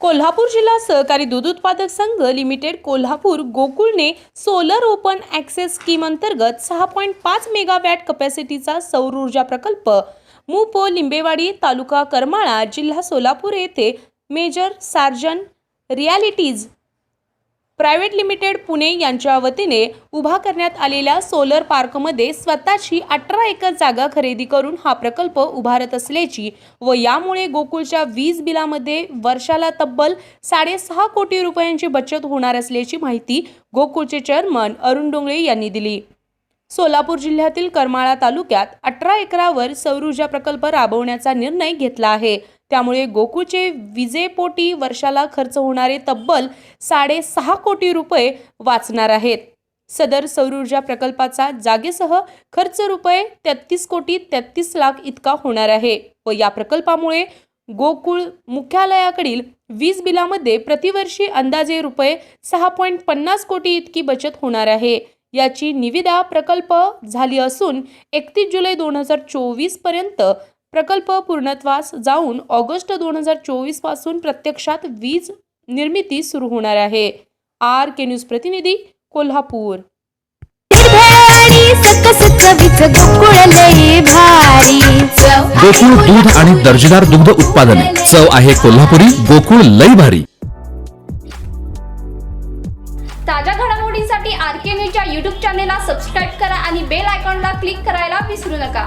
कोल्हापूर जिल्हा सहकारी दूध उत्पादक संघ लिमिटेड कोल्हापूर गोकुळने सोलर ओपन ॲक्सेस स्कीम अंतर्गत सहा पॉईंट पाच मेगावॅट कपॅसिटीचा सौर ऊर्जा प्रकल्प मुपो लिंबेवाडी तालुका करमाळा जिल्हा सोलापूर येथे major Sarjan realities private limited Pune यांच्या वतीने उभा करण्यात आलेल्या सोलर पार्कमध्ये स्वतःची अठरा एकर जागा खरेदी करून हा प्रकल्प उभारत असल्याची व यामुळे गोकुळच्या वीज बिलामध्ये वर्षाला तब्बल साडेसहा कोटी रुपयांची बचत होणार असल्याची माहिती गोकुळचे चेअरमन अरुण डोंगळे यांनी दिली. सोलापूर जिल्ह्यातील करमाळा तालुक्यात अठरा एकरावर सौरऊर्जा प्रकल्प राबवण्याचा निर्णय घेतला आहे. त्यामुळे गोकुळचे विजेपोटी वर्षाला खर्च होणारे तब्बल साडेसहा कोटी रुपये वाचणार आहेत. सदर सौरऊर्जा प्रकल्पाचा जागेसह खर्च रुपये तेहतीस कोटी तेहतीस लाख इतका होणार आहे व या प्रकल्पामुळे गोकुळ मुख्यालयाकडील वीज बिलामध्ये प्रतिवर्षी अंदाजे रुपये सहा पॉईंट पन्नास कोटी इतकी बचत होणार आहे. याची निविदा प्रकल्प झाली असून एकतीस जुलै दोन हजार चोवीसपर्यंत प्रकल्प पूर्णत्वास जाऊन ऑगस्ट दोन हजार चोवीसपासून प्रत्यक्षात वीज निर्मिती सुरू होणार आहे. आर के न्यूज प्रतिनिधी कोल्हापूर. गोकुळ दूध आणि दर्जेदार दुग्ध उत्पादने. चव आहे कोल्हापुरी गोकुळ लई भारी. ताज्या घडामोडींसाठी आर के न्यूजच्या यूट्यूब चॅनेलला सबस्क्राईब करा आणि बेल आयकॉनला क्लिक करायला विसरू नका.